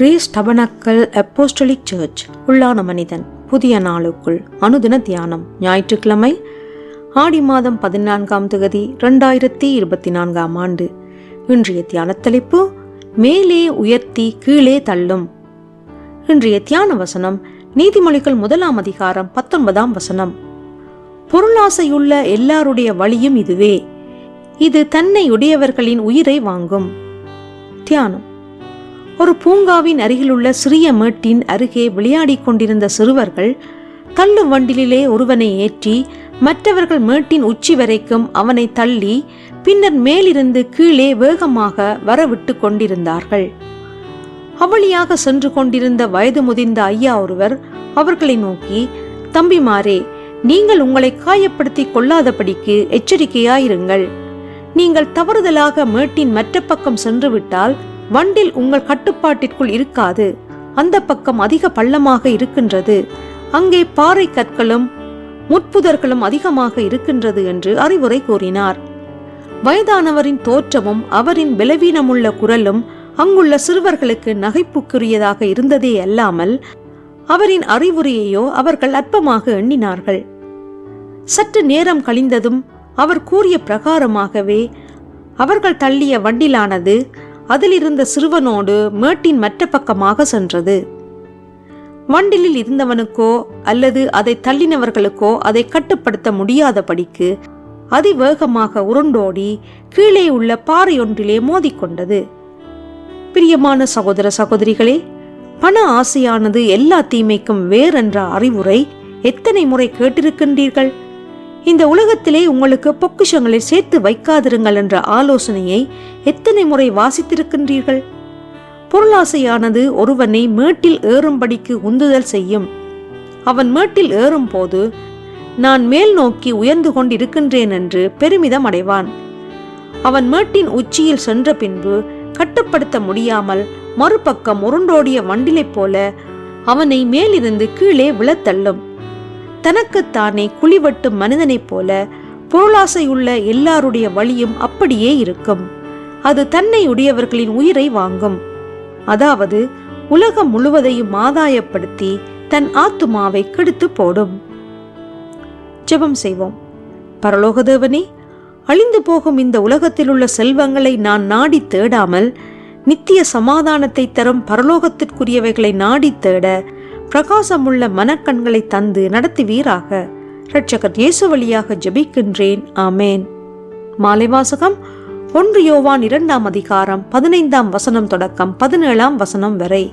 Grace tabernacle apostolic search உள்ளான மனிதன் புதிய நாளுக்குள் அனுதின தியானம் ஞாயிற்றுக்கிழமை ஆடி மாதம் பதினான்காம் தொகுதி ரெண்டாயிரத்தி இருபத்தி நான்காம் ஆண்டு. இன்றைய தியான தலைப்பு மேலே உயர்த்தி கீழே தள்ளும். இன்றைய தியான வசனம் நீதிமொழிகள் முதலாம் அதிகாரம் பத்தொன்பதாம் வசனம். பொருளாசையுள்ள எல்லாருடைய வழியும் இதுவே. இது தன்னை உடையவர்களின் உயிரை வாங்கும். தியானம். ஒரு பூங்காவின் அருகிலுள்ள சிறிய மேட்டின் அருகே விளையாடிக் கொண்டிருந்த சிறுவர்கள் தள்ளும் வண்டிலே ஒருவனை ஏற்றி மற்றவர்கள் மேட்டின் உச்சி வரைக்கும் அவனை தள்ளி பின்னர் மேலிருந்து கீழே வேகமாக வரவிட்டு கொண்டிருந்தார்கள். அவளியாக சென்று கொண்டிருந்த வயது முதிர்ந்த ஐயா ஒருவர் அவர்களை நோக்கி தம்பிமாரே நீங்கள் உங்களை காயப்படுத்திக் கொள்ளாதபடிக்கு எச்சரிக்கையாயிருங்கள். நீங்கள் தவறுதலாக மேட்டின் மற்ற பக்கம் சென்றுவிட்டால் வண்டில் உங்கள் கட்டுப்பாட்டிற்குள் இருக்காது. அந்த பக்கம் அதிக பள்ளமாக இருக்கின்றது. அங்கே பாறை கற்களும் முட்புதர்களும் அதிகமாக இருக்கின்றது என்று அறிவுரை கூறினார். வயதானவரின் தோற்றமும் அவரின் பலவீனமுள்ள குரலும் அங்குள்ள சிறுவர்களுக்கு நகைப்புக்குரியதாக இருந்ததே அல்லாமல் அவரின் அறிவுரையையோ அவர்கள் அற்பமாக எண்ணினார்கள். சற்று நேரம் கழிந்ததும் அவர் கூறிய பிரகாரமாகவே அவர்கள் தள்ளிய வண்டிலானது அதிலிருந்த சிறுவனோடு மேட்டின் மற்ற பக்கமாக சென்றது. வண்டிலில் இருந்தவனுக்கோ அல்லது அதை தள்ளினவர்களுக்கோ அதை கட்டுப்படுத்த முடியாதபடிக்கு அதிவேகமாக உருண்டோடி கீழே உள்ள பாறையொன்றிலே மோதிக்கொண்டது. பிரியமான சகோதர சகோதரிகளே பண ஆசையானது எல்லா தீமைக்கும் வேறென்ற அறிவுரை எத்தனை முறை கேட்டிருக்கின்றீர்கள்? இந்த உலகத்திலே உங்களுக்கு பொக்கிஷங்களை சேர்த்து வைக்காதிருங்கள் என்ற ஆலோசனையை எத்தனை முறை வாசித்திருக்கின்றீர்கள்? பொருளாசையானது ஒருவனை மேட்டில் ஏறும்படிக்கு உந்துதல் செய்யும். அவன் மேட்டில் ஏறும்போது நான் மேல் நோக்கி உயர்ந்து கொண்டிருக்கின்றேன் என்று பெருமிதம் அடைவான். அவன் மேட்டின் உச்சியில் சென்ற பின்பு கட்டுப்படுத்த முடியாமல் மறுபக்கம் உருண்டோடிய வண்டிலைப் போல அவனை மேலிருந்து கீழே விழத்தள்ளும் தனக்குத்தானே குழிவட்டும் மனிதனைப் போல பொருளாசையுள்ள எல்லாருடைய வழியும் அப்படியே இருக்கும். அது தன்னை உடையவர்களின் உயிரை வாங்கும். அதாவது உலகம் முழுவதையும் ஆதாயப்படுத்தி தன் ஆத்துமாவை கெடுத்து போடும். ஜெபம் செய்வோம். பரலோகதேவனே அழிந்து போகும் இந்த உலகத்தில் உள்ள செல்வங்களை நான் நாடி தேடாமல் நித்திய சமாதானத்தை தரும் பரலோகத்திற்குரியவைகளை நாடி தேட பிரகாசமுள்ள மனக்கண்களை தந்து நடத்துவீராக. இரட்சகர் இயேசு வழியாக ஜெபிக்கின்றேன். ஆமேன். மாலை வாசகம் ஒன்று யோவான் இரண்டாம் அதிகாரம் பதினைந்தாம் வசனம் தொடக்கம் பதினேழாம் வசனம் வரை.